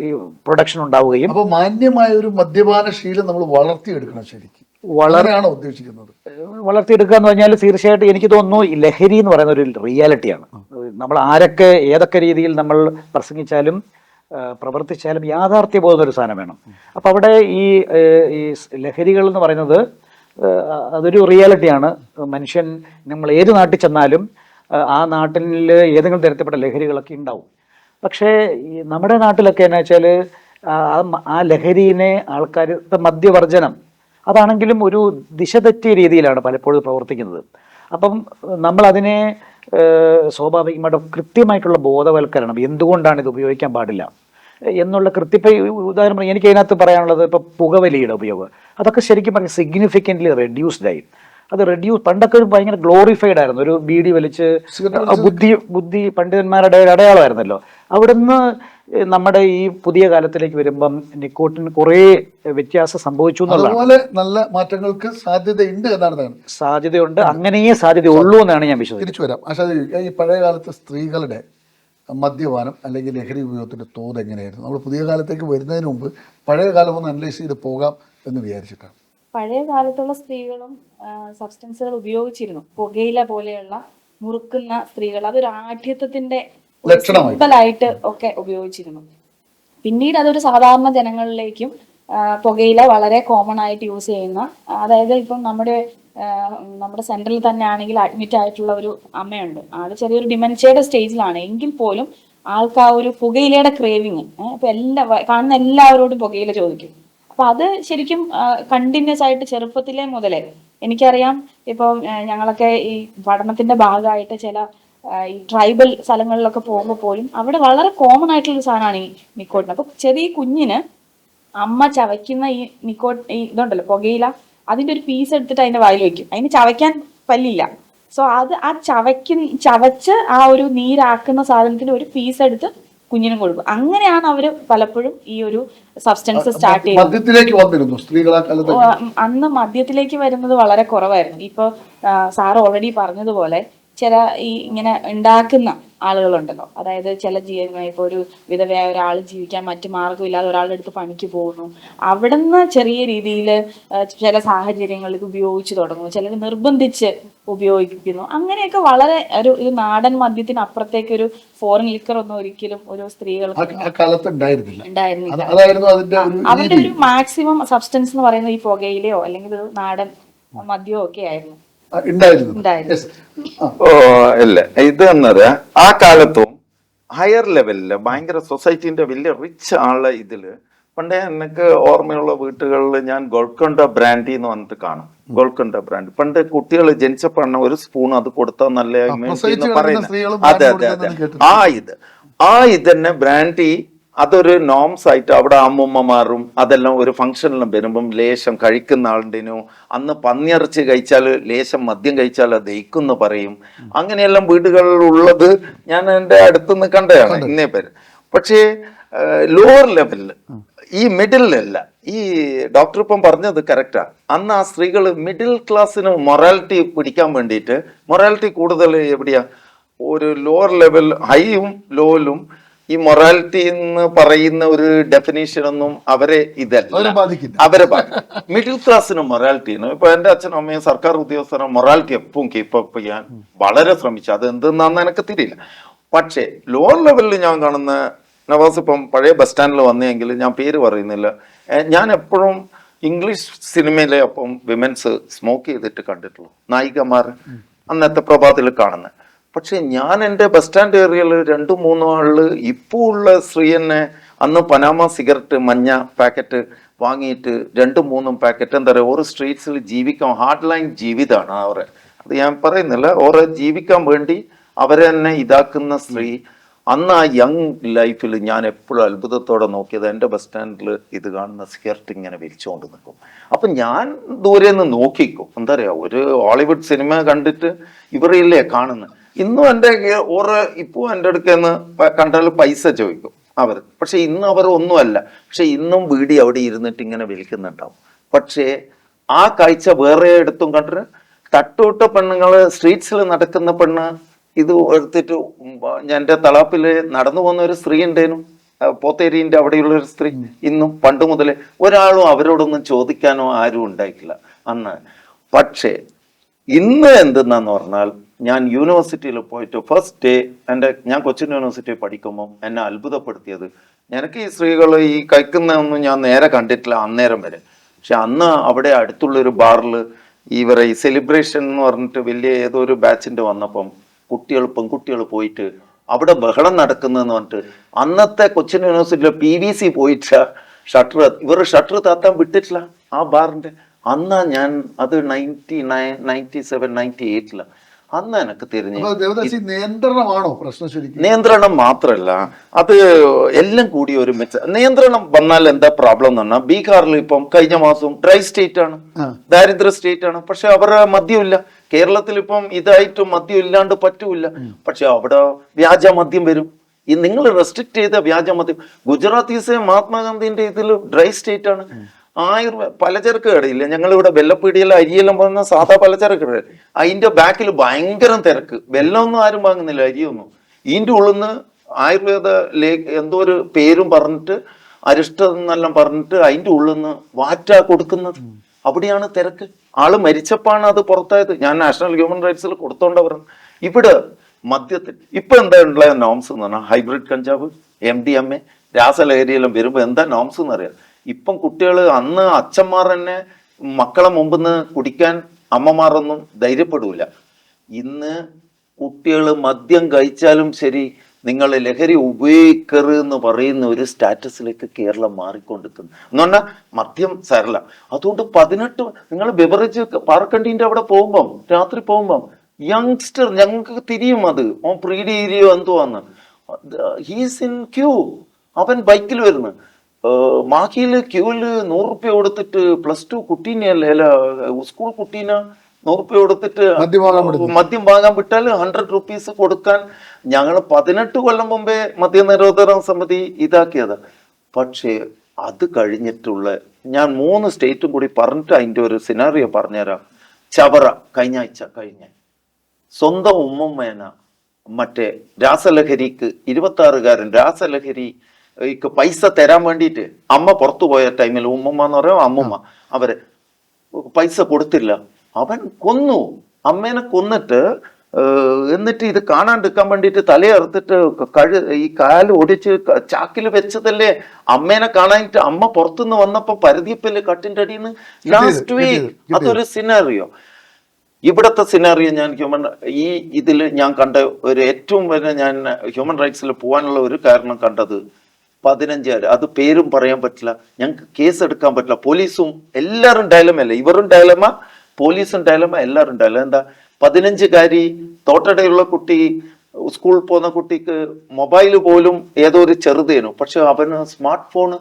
ഈ പ്രൊഡക്ഷൻ ഉണ്ടാവുകയും അപ്പോൾ മാന്യമായ ഒരു മദ്യപാന ശീലം നമ്മൾ വളർത്തിയെടുക്കണം ശരിക്കും. വളരെയാണ് ഉദ്ദേശിക്കുന്നത്? വളർത്തിയെടുക്കുക എന്ന് പറഞ്ഞാൽ തീർച്ചയായിട്ടും എനിക്ക് തോന്നുന്നു ഈ ലഹരി എന്ന് പറയുന്ന ഒരു റിയാലിറ്റിയാണ്. നമ്മൾ ആരൊക്കെ ഏതൊക്കെ രീതിയിൽ നമ്മൾ പ്രസംഗിച്ചാലും പ്രവർത്തിച്ചാലും പ്രവർത്തിച്ചാലും യാഥാർത്ഥ്യബോധം ഒരു സാധനം വേണം. അപ്പം അവിടെ ഈ ഈ ലഹരികൾ എന്ന് പറയുന്നത് അതൊരു റിയാലിറ്റിയാണ്. മനുഷ്യൻ നമ്മൾ ഏത് നാട്ടിൽ ചെന്നാലും ആ നാട്ടിൽ ഏതെങ്കിലും തരത്തിൽപ്പെട്ട ലഹരികളൊക്കെ ഉണ്ടാവും. പക്ഷേ നമ്മുടെ നാട്ടിലൊക്കെ എന്ന് വെച്ചാൽ ആ ലഹരിനെ ആൾക്കാർ മദ്യവർജനം അതാണെങ്കിലും ഒരു ദിശ തെറ്റിയ രീതിയിലാണ് പലപ്പോഴും പ്രവർത്തിക്കുന്നത്. അപ്പം നമ്മൾ അതിനെ സ്വാഭാവികമായിട്ട് കൃത്യമായിട്ടുള്ള ബോധവൽക്കരണം എന്തുകൊണ്ടാണ് ഇത് ഉപയോഗിക്കാൻ പാടില്ല? എന്നുള്ള കൃത്യപ്പ ഉദാഹരണം എനിക്ക് അതിനകത്ത് പറയാനുള്ളത് ഇപ്പോൾ പുകവലിയുടെ ഉപയോഗം. അതൊക്കെ ശരിക്കും പറഞ്ഞാൽ സിഗ്നിഫിക്കന്റ്ലി റെഡ്യൂസ്ഡ് ആയി. അത് റെഡ്യൂസ് പണ്ടൊക്കെ ഒരു ഭയങ്കര ഗ്ലോറിഫൈഡ് ആയിരുന്നു. ഒരു ബീഡി വലിച്ച് ബുദ്ധി ബുദ്ധി പണ്ഡിതന്മാരുടെ ഒരു അടയാളമായിരുന്നല്ലോ. അവിടുന്ന് നമ്മുടെ ഈ പുതിയ കാലത്തിലേക്ക് വരുമ്പം നിക്കോട്ടിന് കുറേ വ്യത്യാസം സംഭവിച്ചു അതുപോലെ നല്ല മാറ്റങ്ങൾക്ക് സാധ്യതയുണ്ട് എന്നാണ് സാധ്യതയുണ്ട്. അങ്ങനെയേ സാധ്യതയുള്ളൂ എന്നാണ് ഞാൻ വിശ്വസിക്കുന്നത്. തിരിച്ചു വരാം. പക്ഷേ ഈ പഴയ കാലത്ത് സ്ത്രീകളുടെ മദ്യപാനം അല്ലെങ്കിൽ ലഹരി ഉപയോഗത്തിന്റെ തോത് എങ്ങനെയായിരുന്നു? നമ്മൾ പുതിയ കാലത്തേക്ക് വരുന്നതിന് മുമ്പ് പഴയ കാലം ഒന്ന് അനലൈസ് ചെയ്ത് പോകാം എന്ന് വിചാരിച്ചിട്ടാണ്. പഴയ കാലത്തുള്ള സ്ത്രീകളും സബ്സ്റ്റൻസുകൾ ഉപയോഗിച്ചിരുന്നു. പുകയില പോലെയുള്ള മുറുക്കുന്ന സ്ത്രീകൾ. അതൊരു ആഠ്യത്വത്തിന്റെ. സിമ്പലായിട്ട് ഒക്കെ ഉപയോഗിച്ചിരുന്നു. പിന്നീട് അതൊരു സാധാരണ ജനങ്ങളിലേക്കും പുകയില വളരെ കോമൺ ആയിട്ട് യൂസ് ചെയ്യുന്ന അതായത് ഇപ്പം നമ്മുടെ നമ്മുടെ സെന്ററിൽ തന്നെ ആണെങ്കിൽ അഡ്മിറ്റ് ആയിട്ടുള്ള ഒരു അമ്മയുണ്ട്. ആൾ ചെറിയൊരു ഡിമെൻഷ്യയുടെ സ്റ്റേജിലാണ് എങ്കിൽ പോലും ആൾക്ക് ആ ഒരു പുകയിലയുടെ ക്രേവിങ് ഇപ്പൊ എല്ലാ കാണുന്ന എല്ലാവരോടും പുകയില ചോദിക്കും. അപ്പൊ അത് ശരിക്കും കണ്ടിന്യൂസ് ആയിട്ട് ചെറുപ്പത്തിലെ മുതലേ എനിക്കറിയാം. ഇപ്പം ഞങ്ങളൊക്കെ ഈ പഠനത്തിന്റെ ഭാഗമായിട്ട് ചില ഈ ട്രൈബൽ സ്ഥലങ്ങളിലൊക്കെ പോകുമ്പോൾ പോലും അവിടെ വളരെ കോമൺ ആയിട്ടുള്ള സാധനമാണ് ഈ നിക്കോട്ടിൻ. അപ്പൊ ചെറിയ കുഞ്ഞിന് അമ്മ ചവയ്ക്കുന്ന ഈ നിക്കോ ഈ ഇതുണ്ടല്ലോ പുകയില അതിന്റെ ഒരു പീസ് എടുത്തിട്ട് അതിന്റെ വായിൽ വെക്കും. അതിന് ചവയ്ക്കാൻ പല്ലില്ല. സോ അത് ആ ചവയ്ക്കുന്ന ചവച്ച് ആ ഒരു നീരാക്കുന്ന സാധനത്തിന്റെ ഒരു പീസ് എടുത്ത് കുഞ്ഞിനും കൊടുക്കും. അങ്ങനെയാണ് അവർ പലപ്പോഴും ഈ ഒരു സബ്സ്റ്റൻസ് സ്റ്റാർട്ട് ചെയ്യുന്നത്. അന്ന് മദ്യത്തിലേക്ക് വരുന്നത് വളരെ കുറവായിരുന്നു. ഇപ്പൊ സാർ ഓൾറെഡി പറഞ്ഞതുപോലെ ചില ഈ ഇങ്ങനെ ഉണ്ടാക്കുന്ന ആളുകളുണ്ടല്ലോ. അതായത് ചില ജീവ ഇപ്പൊ ഒരു വിധവയായ ഒരാൾ ജീവിക്കാൻ മറ്റു മാർഗമില്ലാതെ ഒരാളുടെ അടുത്ത് പണിക്ക് പോകുന്നു. അവിടുന്ന് ചെറിയ രീതിയിൽ ചില സാഹചര്യങ്ങളിൽ ഇത് ഉപയോഗിച്ചു തുടങ്ങുന്നു. ചിലർ നിർബന്ധിച്ച് ഉപയോഗിക്കുന്നു. അങ്ങനെയൊക്കെ വളരെ ഒരു ഒരു നാടൻ മദ്യത്തിന് അപ്പുറത്തേക്ക് ഒരു ഫോറിൻ ലിക്കർ ഒന്നും ഒരിക്കലും ഒരു സ്ത്രീകൾക്ക് ഉണ്ടായിരുന്നില്ല. അവരുടെ ഒരു മാക്സിമം സബ്സ്റ്റൻസ് എന്ന് പറയുന്നത് ഈ പുകയിലെയോ അല്ലെങ്കിൽ ഒരു നാടൻ മദ്യമോ ഒക്കെ ആയിരുന്നു. ഓ ഇല്ല. ഇത് എന്നത് ആ കാലത്തും ഹയർ ലെവലിൽ ഭയങ്കര സൊസൈറ്റിന്റെ വലിയ റിച്ച് ആൾ ഇതിൽ പണ്ടേ എനിക്ക് ഓർമ്മയുള്ള വീട്ടുകളിൽ ഞാൻ ഗോൾക്കൊണ്ട ബ്രാൻഡി എന്ന് പറഞ്ഞിട്ട് കാണും. ഗോൾക്കൊണ്ട ബ്രാൻഡ് പണ്ട് കുട്ടികൾ ജനിച്ചപ്പോഴാണ് ഒരു സ്പൂൺ അത് കൊടുത്താൽ നല്ല പറയുന്നത് സ്ത്രീകളും അതെ അതെ അതെ. ആ ഇത്. ആ ഇതന്നെ ബ്രാൻഡി അതൊരു നോംസ് ആയിട്ട് അവിടെ അമ്മൂമ്മമാരും അതെല്ലാം ഒരു ഫംഗ്ഷനിലും വരുമ്പം ലേശം കഴിക്കുന്ന ആളിന്റെനോ അന്ന് പന്നിയിറച്ചി കഴിച്ചാൽ ലേശം മദ്യം കഴിച്ചാൽ അത് ദഹിക്കുന്നു പറയും. അങ്ങനെയെല്ലാം വീടുകളിൽ ഉള്ളത് ഞാൻ എന്റെ അടുത്തുനിന്ന് കണ്ടതാണ് ഇന്നേ പേര് പക്ഷേ ലോവർ ലെവലിൽ ഈ മിഡിലല്ല ഈ ഡോക്ടർ ഇപ്പം പറഞ്ഞത് കറക്റ്റാ അന്ന് ആ സ്ത്രീകൾ മിഡിൽ ക്ലാസ്സിന് മൊറാലിറ്റി പിടിക്കാൻ വേണ്ടിയിട്ട് മൊറാലിറ്റി കൂടുതൽ എവിടെയാ? ഒരു ലോവർ ലെവൽ ഹൈയും ലോയിലും ഈ മൊറാലിറ്റി എന്ന് പറയുന്ന ഒരു ഡെഫിനേഷൻ ഒന്നും അവരെ ഇതല്ല. അവരെ മിഡിൽ ക്ലാസ്സിന് മൊറാലിറ്റിയാണ് ഇപ്പൊ എന്റെ അച്ഛനും അമ്മയും സർക്കാർ ഉദ്യോഗസ്ഥരും മൊറാലിറ്റി എപ്പോഴും കീപ്പ് അപ്പ് ചെയ്യാൻ വളരെ ശ്രമിച്ചു. അത് എന്തെന്നാന്ന് എനിക്ക് തിരിയില്ല. പക്ഷേ ലോവർ ലെവലിൽ ഞാൻ കാണുന്ന നവാസ് ഇപ്പം പഴയ ബസ് സ്റ്റാൻഡിൽ വന്നെങ്കിൽ ഞാൻ പേര് പറയുന്നില്ല. ഞാൻ എപ്പോഴും ഇംഗ്ലീഷ് സിനിമയിലെ അപ്പം വിമൻസ് സ്മോക്ക് ചെയ്തിട്ട് കണ്ടിട്ടുള്ളൂ. നായികമാർ അന്നത്തെ പ്രഭാതത്തിൽ കാണുന്നത് പക്ഷെ ഞാൻ എന്റെ ബസ് സ്റ്റാൻഡ് ഏരിയയിൽ രണ്ടു മൂന്നോ ആൾ ഇപ്പോൾ ഉള്ള സ്ത്രീയെന്നെ അന്ന് പനാമ സിഗരറ്റ് മഞ്ഞ പാക്കറ്റ് വാങ്ങിയിട്ട് രണ്ടും മൂന്നും പാക്കറ്റ് എന്താ പറയുക ഓരോ സ്ട്രീറ്റ്സിൽ ജീവിക്കാൻ ഹാർഡ് ലൈൻ ജീവിതമാണ് അവരെ. അത് ഞാൻ പറയുന്നില്ല ഓരോ ജീവിക്കാൻ വേണ്ടി അവരെ തന്നെ ഇതാക്കുന്ന സ്ത്രീ. അന്ന് ആ യങ് ലൈഫിൽ ഞാൻ എപ്പോഴും അത്ഭുതത്തോടെ നോക്കിയത് എന്റെ ബസ് സ്റ്റാൻഡിൽ ഇത് കാണുന്ന സിഗരറ്റ് ഇങ്ങനെ വലിച്ചുകൊണ്ട് നിൽക്കും. അപ്പം ഞാൻ ദൂരെ നിന്ന് നോക്കിക്കും. എന്താ പറയുക ഒരു ഹോളിവുഡ് സിനിമ കണ്ടിട്ട് ഇവരെയല്ലേ കാണുന്നത്? ഇന്നും എന്റെ ഓരോ ഇപ്പോൾ എന്റെ അടുക്ക കണ്ടാൽ പൈസ ചോദിക്കും അവർ. പക്ഷെ ഇന്ന് അവർ ഒന്നുമല്ല. പക്ഷെ ഇന്നും വീടി അവിടെ ഇരുന്നിട്ട് ഇങ്ങനെ വിളിക്കുന്നുണ്ടാവും പക്ഷേ ആ കാഴ്ച വേറെ എടുത്തും കണ്ടിട്ട് തട്ടൂട്ട പെണ്ണുങ്ങൾ സ്ട്രീറ്റ്സിൽ നടക്കുന്ന പെണ്ണ് ഇത് എടുത്തിട്ട് എന്റെ തളാപ്പിൽ നടന്നു പോകുന്ന ഒരു സ്ത്രീ ഉണ്ടേനു. പോത്തേരിന്റെ അവിടെയുള്ള ഒരു സ്ത്രീ. ഇന്നും പണ്ട് മുതലേ ഒരാളും അവരോടൊന്നും ചോദിക്കാനോ ആരും ഉണ്ടായിട്ടില്ല. അന്ന് പക്ഷേ ഇന്ന് എന്തെന്നാന്ന് പറഞ്ഞാൽ ഞാൻ യൂണിവേഴ്സിറ്റിയിൽ പോയിട്ട് ഫസ്റ്റ് ഡേ എന്റെ ഞാൻ കൊച്ചിൻ യൂണിവേഴ്സിറ്റി പഠിക്കുമ്പോൾ എന്നെ അത്ഭുതപ്പെടുത്തിയത്. എനിക്ക് ഈ സ്ത്രീകൾ ഈ കഴിക്കുന്നതൊന്നും ഞാൻ നേരെ കണ്ടിട്ടില്ല അന്നേരം വരെ. പക്ഷെ അന്ന് അവിടെ അടുത്തുള്ളൊരു ബാറിൽ ഇവരെ ഈ സെലിബ്രേഷൻ എന്ന് പറഞ്ഞിട്ട് വലിയ ഏതോ ഒരു ബാച്ചിന്റെ വന്നപ്പം കുട്ടികൾ പെൺകുട്ടികൾ പോയിട്ട് അവിടെ ബഹളം നടക്കുന്നതെന്ന് പറഞ്ഞിട്ട് അന്നത്തെ കൊച്ചിൻ യൂണിവേഴ്സിറ്റിയിലെ പി വി സി പോയിട്ട് ഷട്ടർ ഇവർ ഷട്ടർ താത്താൻ വിട്ടിട്ടില്ല ആ ബാറിന്റെ അന്നാ ഞാൻ അത് ninety nine ninety seven ninety എയ്റ്റിൽ. അന്ന് എനിക്ക് തിരിഞ്ഞ് നിയന്ത്രണമാണോ പ്രശ്നം ശരിക്കും? നിയന്ത്രണം മാത്രമല്ല അത് എല്ലാം കൂടി ഒരു മെച്ച നിയന്ത്രണം വന്നാൽ എന്താ പ്രോബ്ലം എന്ന് പറഞ്ഞാൽ ബീഹാറിൽ ഇപ്പം കഴിഞ്ഞ മാസം ഡ്രൈ സ്റ്റേറ്റ് ആണ്. ദാരിദ്ര്യ സ്റ്റേറ്റ് ആണ് പക്ഷെ അവരുടെ മദ്യമില്ല കേരളത്തിൽ ഇപ്പം ഇതായിട്ട് മദ്യം ഇല്ലാണ്ട് പറ്റൂല പക്ഷെ അവിടെ വ്യാജ മദ്യം വരും. ഈ നിങ്ങൾ റെസ്ട്രിക്ട് ചെയ്ത വ്യാജ മദ്യം ഗുജറാത്തീസ് മഹാത്മാഗാന്ധിന്റെ ഇതിൽ ഡ്രൈ സ്റ്റേറ്റ് ആണ്. ആയുർവേദ പലചരക്ക് കടയില്ല ഞങ്ങളിവിടെ വെല്ലപ്പീടിയെല്ലാം അരിയെല്ലാം പോകുന്ന സാധാ പലചരക്ക് കട. അതിന്റെ ബാക്കിൽ ഭയങ്കര തിരക്ക്. വെല്ലമൊന്നും ആരും വാങ്ങുന്നില്ല അരിയൊന്നും. ഇതിന്റെ ഉള്ളിന്ന് ആയുർവേദ ലേ എന്തോ ഒരു പേരും പറഞ്ഞിട്ട് അരിഷ്ടം എന്നെല്ലാം പറഞ്ഞിട്ട് അതിന്റെ ഉള്ളിൽ നിന്ന് വാറ്റ കൊടുക്കുന്നത്. അവിടെയാണ് തിരക്ക്. ആൾ മരിച്ചപ്പാണ് അത് പുറത്തായത്. ഞാൻ നാഷണൽ ഹ്യൂമൻ റൈറ്റ്സിൽ കൊടുത്തോണ്ടാ പറഞ്ഞു ഇവിടെ മദ്യത്തിൽ ഇപ്പൊ എന്താ ഉള്ള നോംസ് എന്ന് പറഞ്ഞാൽ ഹൈബ്രിഡ് കഞ്ചാവ് എം ഡി എം എ രാസലഹരിയെല്ലാം വരുമ്പോ എന്താ നോംസ് എന്ന് അറിയാം ഇപ്പം കുട്ടികൾ അന്ന് അച്ഛന്മാർ തന്നെ മക്കളെ മുമ്പിൽ നിന്ന് കുടിക്കാൻ അമ്മമാരൊന്നും ധൈര്യപ്പെടൂല. ഇന്ന് കുട്ടികൾ മദ്യം കഴിച്ചാലും ശരി നിങ്ങൾ ലഹരി ഉപയോഗിക്കരുത് എന്ന് പറയുന്ന ഒരു സ്റ്റാറ്റസിലേക്ക് കേരളം മാറിക്കൊണ്ടിരിക്കുന്നു. എന്ന് പറഞ്ഞാൽ മദ്യം സരല അതുകൊണ്ട് പതിനെട്ട് നിങ്ങൾ ബെവറേജ് പാർക്കണ്ടീന്റെ അവിടെ പോകുമ്പം രാത്രി പോകുമ്പം യങ്സ്റ്റർ ഞങ്ങൾക്ക് തിരിയും അത്. ഓൻ പ്രീഡി ഏരിയോ എന്തുവാന്ന് ഹീസ് ഇൻ ക്യൂ അവൻ ബൈക്കിൽ വരുന്നു. മാഹിയിൽ ക്യൂവിൽ നൂറ് റുപ്യ കൊടുത്തിട്ട് പ്ലസ് ടു കുട്ടീനെയല്ലേ അല്ല സ്കൂൾ കുട്ടീനെ നൂറ് റുപ്യ കൊടുത്തിട്ട് മദ്യം വാങ്ങാൻ വിട്ടാൽ ഹൺഡ്രഡ് റുപ്പീസ് കൊടുക്കാൻ ഞങ്ങൾ പതിനെട്ട് കൊല്ലം മുമ്പേ മദ്യ നിരോധന സമിതി ഇതാക്കിയത്. പക്ഷേ അത് കഴിഞ്ഞിട്ടുള്ള ഞാൻ മൂന്ന് സ്റ്റേറ്റും കൂടി പറഞ്ഞിട്ട് അതിന്റെ ഒരു സിനാറിയോ പറഞ്ഞുതരാം. ചവറ കഴിഞ്ഞ ആഴ്ച കഴിഞ്ഞ. സ്വന്തം ഉമ്മമ്മേന മറ്റേ രാസലഹരിക്ക് ഇരുപത്തി ആറുകാരൻ രാസലഹരി ക്ക് പൈസ തരാൻ വേണ്ടിയിട്ട് അമ്മ പുറത്തു പോയ ടൈമിൽ ഉമ്മമ്മ എന്ന് പറയുമ്പോൾ അമ്മുമ്മ അവർ പൈസ കൊടുത്തില്ല. അവൻ കൊന്നു. അമ്മേനെ കൊന്നിട്ട് എന്നിട്ട് ഇത് കാണാണ്ടിരിക്കാൻ വേണ്ടിയിട്ട് തലയറുത്തിട്ട് കഴു ഈ കാൽ ഒടിച്ച് ചാക്കിൽ വെച്ചതല്ലേ? അമ്മേനെ കാണാനിട്ട് അമ്മ പുറത്തുനിന്ന് വന്നപ്പോ പരദീപ്പല്ലേ കട്ടിന്റെ അടിയിൽ നിന്ന് ലാസ്റ്റ് വീക്ക് അതൊരു സിനാറിയോ ഇവിടത്തെ സിനാറിയോ ഞാൻ ഹ്യൂമൻ ഈ ഇതിൽ ഞാൻ കണ്ട ഒരു ഏറ്റവും വലിയ ഞാൻ ഹ്യൂമൻ റൈറ്റ്സിൽ പോകാനുള്ള ഒരു കാരണം കണ്ടത് പതിനഞ്ചുകാർ അത് പേരും പറയാൻ പറ്റില്ല. ഞങ്ങൾക്ക് കേസ് എടുക്കാൻ പറ്റില്ല. പോലീസും എല്ലാവരും ഡയലമല്ല ഇവരും ഡയലമ പോലീസും ഡയലമ എല്ലാവരും ഡയലമ എന്താ? പതിനഞ്ചുകാരി തോട്ടടയുള്ള കുട്ടി സ്കൂളിൽ പോകുന്ന കുട്ടിക്ക് മൊബൈൽ പോലും ഏതോ ഒരു ചെറുതേനു. പക്ഷെ അവന് സ്മാർട്ട് ഫോണ്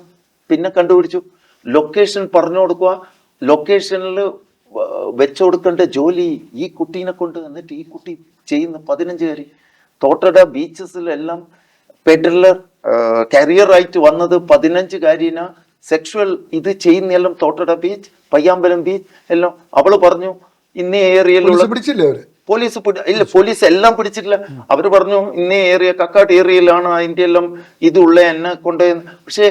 പിന്നെ കണ്ടുപിടിച്ചു. ലൊക്കേഷൻ പറഞ്ഞു കൊടുക്കുക. ലൊക്കേഷനിൽ വെച്ചു കൊടുക്കേണ്ട ജോലി ഈ കുട്ടീനെ കൊണ്ട് എന്നിട്ട് ഈ കുട്ടി ചെയ്യുന്ന പതിനഞ്ചുകാരി. തോട്ടട ബീച്ചസിലെല്ലാം പെഡലർ കരിയർ ആയിട്ട് വന്നത് കാര്യന. സെക്ഷുവൽ ഇത് ചെയ്യുന്നെല്ലാം തോട്ടട ബീച്ച് പയ്യാമ്പലം ബീച്ച് എല്ലാം. അവൾ പറഞ്ഞു ഇന്ന ഏരിയയിലുള്ള പോലീസ് പിടിച്ചില്ലേ അവർ? പോലീസ് ഇല്ല പോലീസ് എല്ലാം പിടിച്ചിട്ടില്ല. അവർ പറഞ്ഞു ഇന്ന ഏരിയ കക്കാട്ട് ഏരിയയിലാണ് അതിന്റെ എല്ലാം ഇതുള്ള എന്നെ കൊണ്ട് പക്ഷെ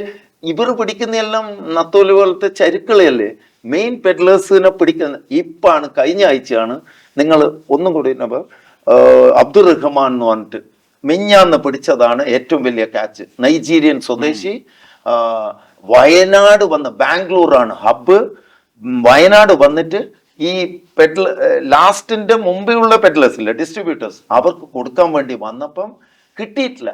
ഇവർ പിടിക്കുന്ന എല്ലാം നത്തോൽ പോലത്തെ ചരുക്കളയല്ലേ? മെയിൻ പെഡ്ലേഴ്സിനെ പിടിക്കുന്ന ഇപ്പാണ് കഴിഞ്ഞ ആഴ്ചയാണ് നിങ്ങൾ ഒന്നും കൂടി അബ്ദുൾ റഹ്മാൻ എന്ന് പറഞ്ഞിട്ട് മിഞ്ഞാന്ന് പിടിച്ചതാണ് ഏറ്റവും വലിയ ക്യാച്ച് നൈജീരിയൻ സ്വദേശി വയനാട് വന്ന് ബാംഗ്ലൂറാണ് ഹബ്ബ്. വയനാട് വന്നിട്ട് ഈ പെഡ്ല ലാസ്റ്റിന്റെ മുമ്പേ ഉള്ള പെഡ്ലേഴ്സ് ഇല്ല ഡിസ്ട്രിബ്യൂട്ടേഴ്സ് അവർക്ക് കൊടുക്കാൻ വേണ്ടി വന്നപ്പം കിട്ടിയിട്ടില്ല.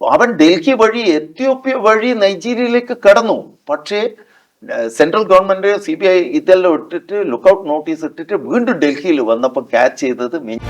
അവൻ ഡൽഹി വഴി എത്യോപ്യ വഴി നൈജീരിയയിലേക്ക് കടന്നു. പക്ഷേ central government C B I ഇതെല്ലാം ഇട്ടിട്ട് ലുക്കൌട്ട് നോട്ടീസ് ഇട്ടിട്ട് വീണ്ടും ഡൽഹിയിൽ വന്നപ്പോൾ ക്യാച്ച് ചെയ്തത് മി-